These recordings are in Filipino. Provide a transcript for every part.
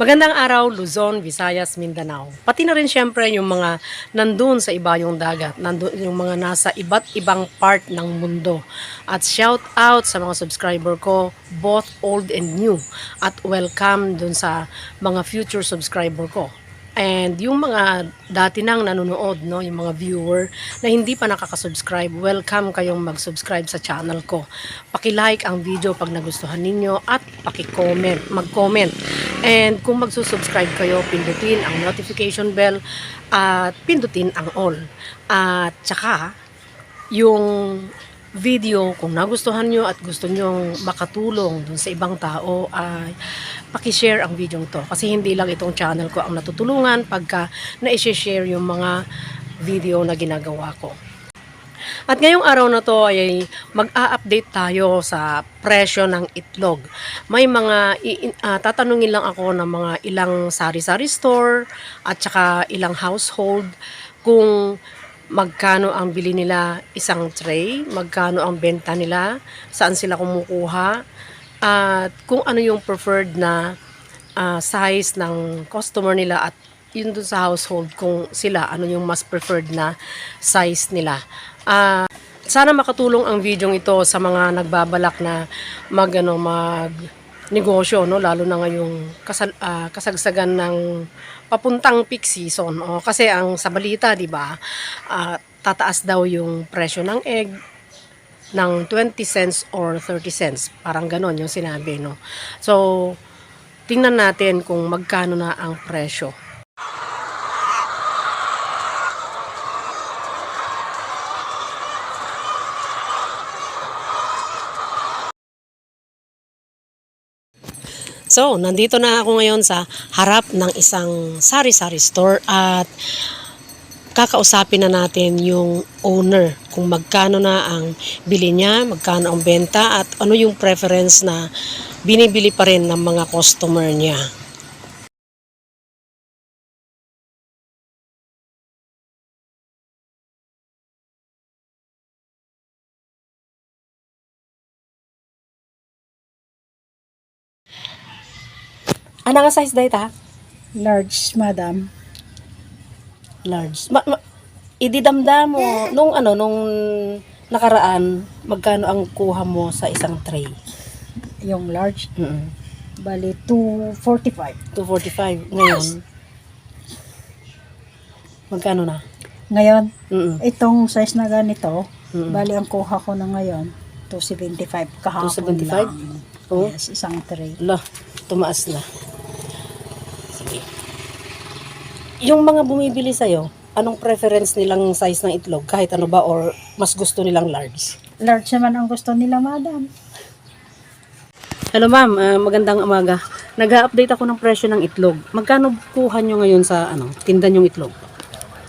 Magandang araw, Luzon, Visayas, Mindanao. Pati na rin syempre yung mga nandun sa ibayong dagat, nandun yung mga nasa iba't ibang part ng mundo. At shout out sa mga subscriber ko, both old and new. At welcome dun sa mga future subscriber ko. And yung mga dati nang nanonood, no, yung mga viewer na hindi pa nakaka-subscribe, welcome kayong mag-subscribe sa channel ko. Paki-like ang video pag nagustuhan ninyo at paki-comment, mag-comment. And kung magsusubscribe kayo, pindutin ang notification bell at pindutin ang all. At saka, yung video kung nagustuhan nyo at gusto nyo makatulong dun sa ibang tao ay pakishare ang video to kasi hindi lang itong channel ko ang natutulungan pagka na-share yung mga video na ginagawa ko. At ngayong araw na to ay mag-a-update tayo sa presyo ng itlog. May mga ah, tatanungin lang ako ng mga ilang sari-sari store at saka ilang household kung magkano ang bili nila isang tray, magkano ang benta nila, saan sila kumukuha, at kung ano yung preferred na ah, size ng customer nila at yun dun sa household kung sila ano yung mas preferred na size nila. Ah, sana makatulong ang video ito sa mga nagbabalak na mag ano mag negosyo no lalo na ngayong kasal, ah, kasagsagan ng papuntang peak season o kasi ang sa balita di ba ah, tataas daw yung presyo ng egg ng 20 cents or 30 cents. Parang ganon yung sinabi no? So tingnan natin kung magkano na ang presyo. So, nandito na ako ngayon sa harap ng isang sari-sari store at kakausapin na natin yung owner kung magkano na ang bili niya, magkano ang benta at ano yung preference na binibili pa rin ng mga customer niya. Ano nga size dahil ta? Large, madam. Large. Ma, ma, ididamda mo, nung ano, nung nakaraan, magkano ang kuha mo sa isang tray? Yung large, Mm bali 245. 245. Ngayon, magkano na? Ngayon, Mm itong size na ganito, Mm. bali ang kuha ko na ngayon, 275. Kahapon 275? lang. Oh. Yes, isang tray. Ala, tumaas na. Sige. Yung mga bumibili sa'yo, anong preference nilang size ng itlog? Kahit ano ba or mas gusto nilang large? Large naman ang gusto nila, madam. Hello ma'am, Ah, magandang umaga. Nag-update ako ng presyo ng itlog. Magkano kuha nyo ngayon sa ano, tinda nyong itlog?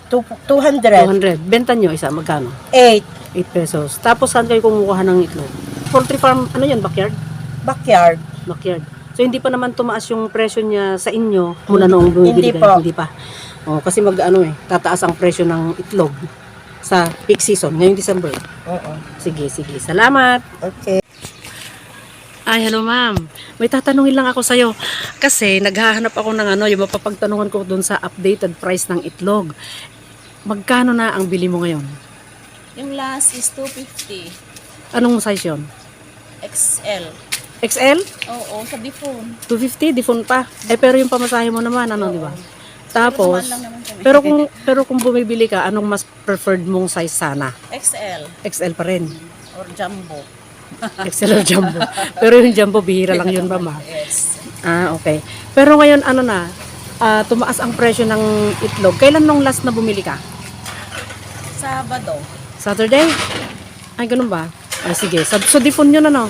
Two- 200. 200. Benta nyo isa, magkano? 8. 8 pesos. Tapos saan kayo kumukuha ng itlog? Poultry farm, ano yan, backyard? Backyard. Backyard. So hindi pa naman tumaas yung presyo niya sa inyo mula noong bumibili Hindi kayo? pa. Hindi pa. Oh, kasi mag ano eh, tataas ang presyo ng itlog sa peak season ngayong December. Oo. Sige, sige. Salamat. Okay. Ay, hello ma'am. May tatanungin lang ako sa'yo. Kasi naghahanap ako ng ano, yung mapapagtanungan ko dun sa updated price ng itlog. Magkano na ang bili mo ngayon? Yung last is 250 Anong size yon? XL. XL? Oo, sa phone. 250, di phone pa. Eh, pero yung pamasahe mo naman, ano, di ba? Tapos, pero kung, pero kung bumibili ka, anong mas preferred mong size sana? XL XL pa rin. or jumbo. XL or jumbo. pero yung jumbo, bihira lang yun ba, ma? Yes. Ah, okay. Pero ngayon, ano na, ah, tumaas ang presyo ng itlog. Kailan nung last na bumili ka? Sabado. Saturday? Ay, ganun ba? Ay, sige. So, so default nyo na, no?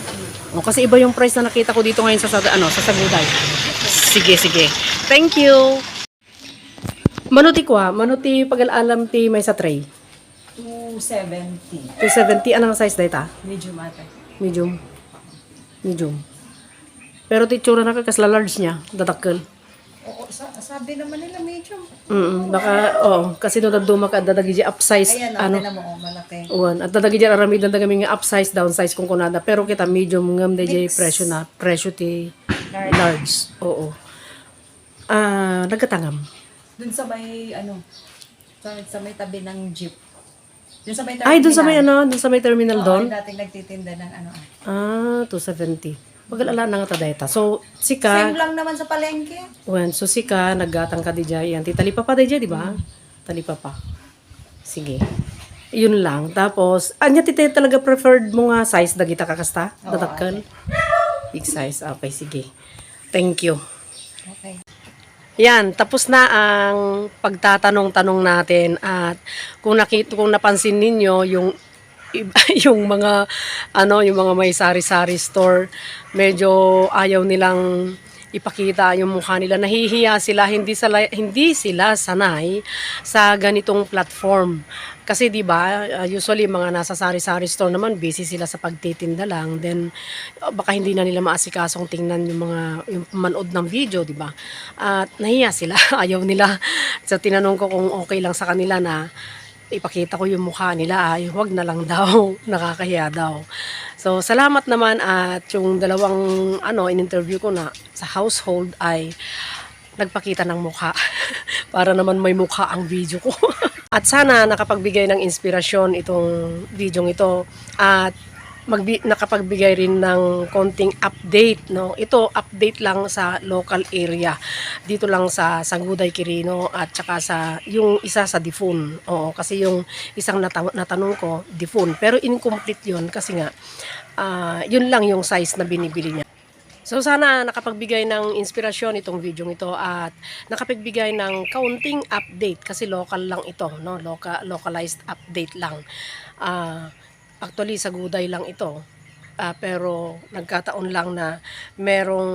O, kasi iba yung price na nakita ko dito ngayon sa, ano, sa Saguday. Sige, sige. Thank you. Manuti ko ha. Manuti pag-alam ti may sa tray. 270. 270. Anong size dahil ta? Medyo mata. Medium. Medium. Pero titsura na ka, kasla large niya. Dadakkel. Oo, sa, sabi naman nila medyo. Mm, baka, oh, kasi doon nagduma ka, dadagi di upsize, Ayan, ano, ano? na mo, oh, malaki. uwan. At dadagi di aramid, dadagi nga upsize, downsize kung kunada. Pero kita medium ngam di presyo na, presyo ti large. Oo. Ah, nagkatangam. Dun sa may, ano, sa, sa may tabi ng jeep. Dun sa may Ay, dun sa may ano, dun sa may terminal Oo, doon. yung dating nagtitinda ng ano. ah. Ah, 270. Magalala na nga ta dayta. So, Same sika, lang naman sa palengke. when, so sika, naggatang ka di dyan. Yan, titalipa pa di dyan, di ba? Talipa pa. Sige. Yun lang. Tapos, anya tite talaga preferred mo nga size dagita kakasta? Oo, Datakal? Big size. Okay, sige. Thank you. Okay. Yan, tapos na ang pagtatanong-tanong natin at kung nakita kung napansin ninyo yung yung mga ano yung mga may sari-sari store medyo ayaw nilang ipakita yung mukha nila. Nahihiya sila hindi sila hindi sila sanay sa ganitong platform. Kasi 'di ba uh, usually mga nasa sari-sari store naman busy sila sa pagtitinda lang. Then uh, baka hindi na nila maasikasong tingnan yung mga yung manood ng video 'di ba? At nahiya sila. Ayaw nila. So tinanong ko kung okay lang sa kanila na ipakita ko yung mukha nila. Ay wag na lang daw. Nakakahiya daw. So salamat naman at yung dalawang ano in-interview ko na sa household ay nagpakita ng mukha. Para naman may mukha ang video ko. at sana nakapagbigay ng inspirasyon itong video ito. At magbi- nakapagbigay rin ng konting update no? Ito update lang sa local area. Dito lang sa Sanguday Quirino at saka sa yung isa sa Difun. Oo kasi yung isang nata- natanong ko Difun. Pero incomplete yun kasi nga ah, yun lang yung size na binibili niya So sana nakapagbigay ng inspirasyon itong video ito at nakapagbigay ng kaunting update kasi local lang ito, no? Local, localized update lang. Ah, actually sa Guday lang ito. Ah, pero nagkataon lang na merong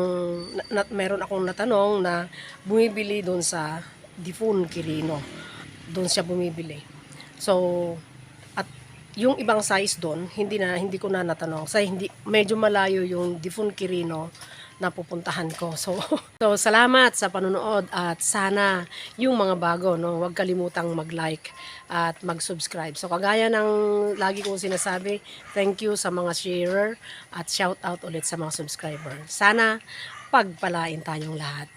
na, na- meron akong natanong na bumibili doon sa Difun Quirino. Doon siya bumibili. So yung ibang size doon, hindi na hindi ko na natanong. Sa hindi medyo malayo yung Difun Quirino na pupuntahan ko. So, so salamat sa panonood at sana yung mga bago, no, huwag kalimutang mag-like at mag-subscribe. So kagaya ng lagi kong sinasabi, thank you sa mga sharer at shout out ulit sa mga subscriber. Sana pagpalain tayong lahat.